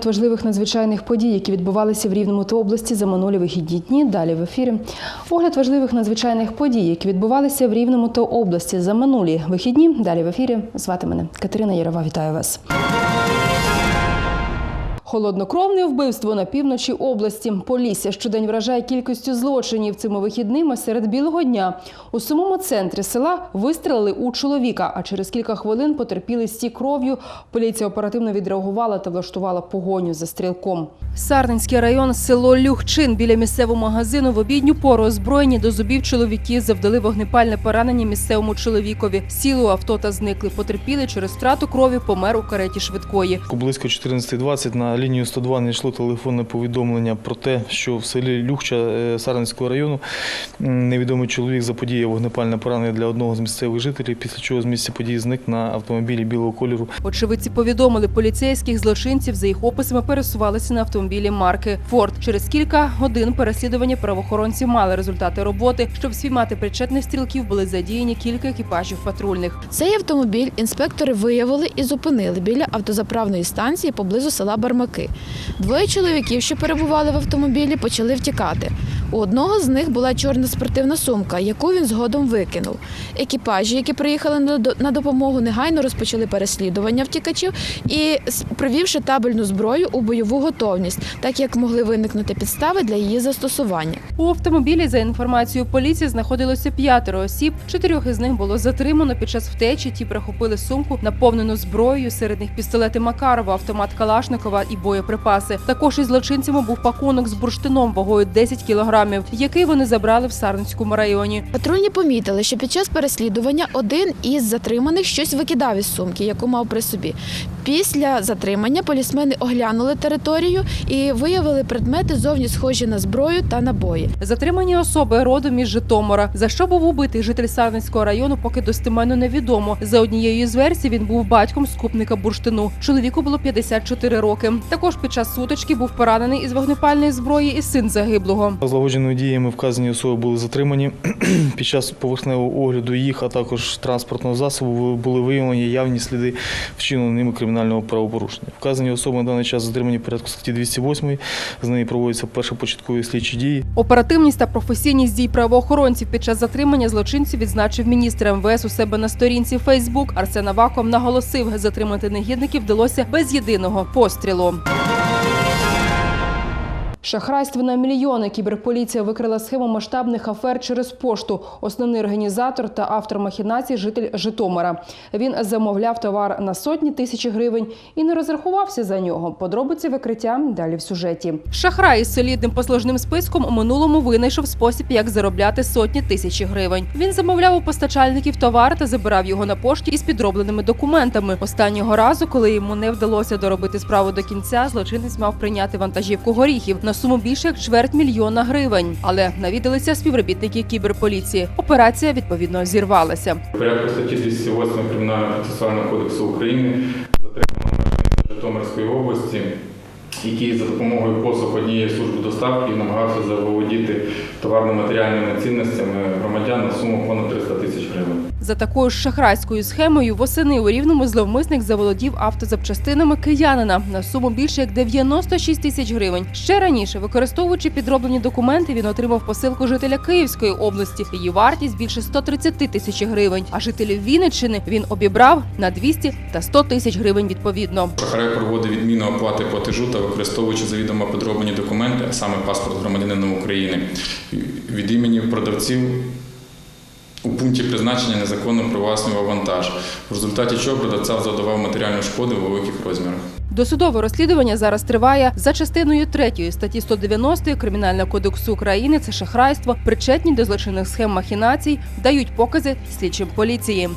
Огляд важливих надзвичайних подій, які відбувалися в Рівному та області за минулі вихідні дні. Далі в ефірі. Огляд важливих надзвичайних подій, які відбувалися в Рівному та області за минулі вихідні. Далі в ефірі. Звати мене Катерина Ярова. Вітаю вас. Холоднокровне вбивство на півночі області. Полісся щодень вражає кількістю злочинів цими вихідними серед білого дня. У самому центрі села вистрелили у чоловіка, а через кілька хвилин потерпіли стік кров'ю. Поліція оперативно відреагувала та влаштувала погоню за стрілком. Сарненський район, село Люхчин. Біля місцевого магазину в обідню пору озброєні до зубів чоловіки завдали вогнепальне поранення місцевому чоловікові. Сіли у авто та зникли. Потерпіли через втрату крові, помер у кареті швидкої. Близько 14.20 на лінію 102 надійшло телефонне повідомлення про те, що в селі Люхча е, Сарненського району невідомий чоловік заподіяв вогнепальне поранення для одного з місцевих жителів, після чого з місця події зник на автомобілі білого кольору. Очевидці повідомили поліцейських злочинців за їх описами пересувалися на автомобілі марки Форд. Через кілька годин переслідування правоохоронці мали результати роботи. Щоб спіймати причетних стрілків, були задіяні кілька екіпажів патрульних. Цей автомобіль інспектори виявили і зупинили біля автозаправної станції поблизу села Бармаки. Двоє чоловіків, що перебували в автомобілі, почали втікати. У одного з них була чорна спортивна сумка, яку він згодом викинув. Екіпажі, які приїхали на до- на допомогу, негайно розпочали переслідування втікачів і, привівши табельну зброю у бойову готовність, так як могли виникнути підстави для її застосування. У автомобілі, за інформацією поліції, знаходилося п'ятеро осіб. Чотирьох із них було затримано під час втечі. Ті прихопили сумку, наповнену зброєю. Серед них пістолети Макарова, автомат Калашникова і боєприпаси. Також із злочинцями був пакунок з бурштином вагою 10 кілограмів, який вони забрали в Сарненському районі. Патрульні помітили, що під час переслідування один із затриманих щось викидав із сумки, яку мав при собі. Після затримання полісмени оглянули територію і виявили предмети зовні схожі на зброю та набої. Затримані особи родом із Житомира. За що був убитий житель Сарненського району, поки достеменно невідомо. За однією з версій він був батьком скупника бурштину. Чоловіку було 54 роки. Також під час сутички був поранений із вогнепальної зброї і син загиблого. Злагодженими діями вказані особи були затримані. Під час поверхневого огляду їх, а також транспортного засобу були виявлені явні сліди вчиненого ними кримінального правопорушення. Вказані особи на даний час затримані в порядку статті 208. З неї проводяться першопочаткові слідчі дії. Оперативність та професійність дій правоохоронців під час затримання злочинців відзначив міністр МВС у себе на сторінці Фейсбук. Арсен Аваков наголосив, затримати негідників вдалося без єдиного пострілу. Шахрайство на мільйони. Кіберполіція викрила схему масштабних афер через пошту. Основний організатор та автор махінацій – житель Житомира. Він замовляв товар на сотні тисяч гривень і не розрахувався за нього. Подробиці викриття далі в сюжеті. Шахрай із солідним послужним списком у минулому винайшов спосіб, як заробляти сотні тисяч гривень. Він замовляв у постачальників товар та забирав його на пошті із підробленими документами. Останнього разу, коли йому не вдалося доробити справу до кінця, злочинець мав прийняти вантажівку горіхів на суму більше як чверть мільйона гривень. Але навідалися співробітники кіберполіції. Операція відповідно зірвалася. Порядку статті 208 Кримінального процесуального кодексу України затримано Житомирської області, який за допомогою послуг однієї служби доставки намагався заволодіти товарно-матеріальними цінностями громадян на суму понад 300 тисяч гривень. За такою ж шахрайською схемою восени у рівному зловмисник заволодів автозапчастинами киянина на суму більше як 96 тисяч гривень. Ще раніше, використовуючи підроблені документи, він отримав посилку жителя Київської області. Її вартість більше 130 тисяч гривень. А жителів Вінниччини він обібрав на 200 та 100 тисяч гривень відповідно. Шахрай проводить відміну оплати платежу та використовуючи завідомо підроблені документи, а саме паспорт громадянина України, від імені продавців у пункті призначення незаконно привласнював вантаж, в результаті чого продавця завдавав матеріальну шкоду у великих розмірах. Досудове розслідування зараз триває за частиною 3 статті 190 Кримінального кодексу України. Це шахрайство, причетні до злочинних схем махінацій, дають покази слідчим поліції.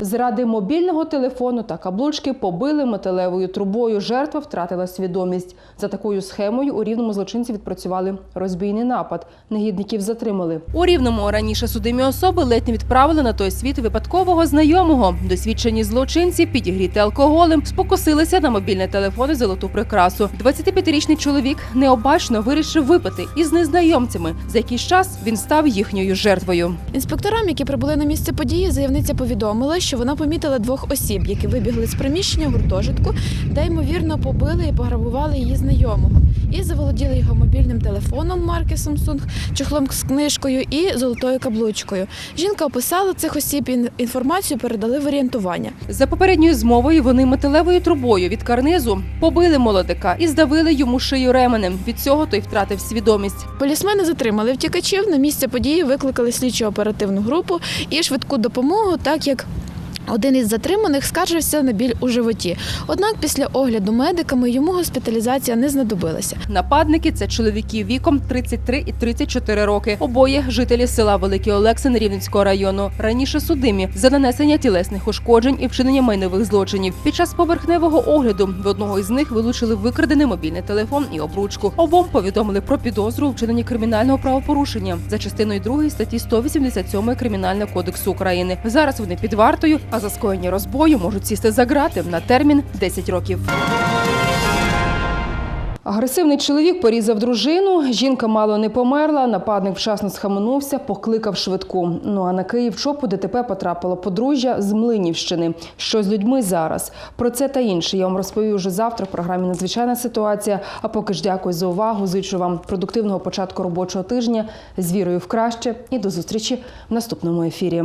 Зради мобільного телефону та каблучки побили металевою трубою. Жертва втратила свідомість. За такою схемою у рівному злочинці відпрацювали розбійний напад. Негідників затримали. У рівному раніше судимі особи ледь не відправили на той світ випадкового знайомого. Досвідчені злочинці підігріти алкоголем спокусилися на мобільний телефон і золоту прикрасу. 25-річний чоловік необачно вирішив випити із незнайомцями. За якийсь час він став їхньою жертвою. Інспекторам, які прибули на місце події, заявниця повідомила, що вона помітила двох осіб, які вибігли з приміщення гуртожитку, де ймовірно побили і пограбували її знайомого. І заволоділи його мобільним телефоном марки Samsung, чохлом з книжкою і золотою каблучкою. Жінка описала цих осіб і інформацію передали в орієнтування. За попередньою змовою вони металевою трубою від карнизу побили молодика і здавили йому шию ременем. Від цього той втратив свідомість. Полісмени затримали втікачів. На місце події викликали слідчо оперативну групу і швидку допомогу, так як. Один із затриманих скаржився на біль у животі. Однак після огляду медиками йому госпіталізація не знадобилася. Нападники це чоловіки віком 33 і 34 роки. Обоє жителі села Великий Олексин Рівненського району. Раніше судимі за нанесення тілесних ушкоджень і вчинення майнових злочинів. Під час поверхневого огляду в одного із них вилучили викрадений мобільний телефон і обручку. Обом повідомили про підозру у вчиненні кримінального правопорушення за частиною 2 статті 187 Кримінального кодексу України. Зараз вони під вартою, а за скоєння розбою можуть сісти за грати на термін 10 років. Агресивний чоловік порізав дружину. Жінка мало не померла. Нападник вчасно схаменувся, покликав швидку. Ну а на Київ чопу ДТП потрапило подружжя з Млинівщини. Що з людьми зараз? Про це та інше я вам розповів уже завтра в програмі Надзвичайна ситуація. А поки ж дякую за увагу. Зичу вам продуктивного початку робочого тижня з вірою в краще і до зустрічі в наступному ефірі.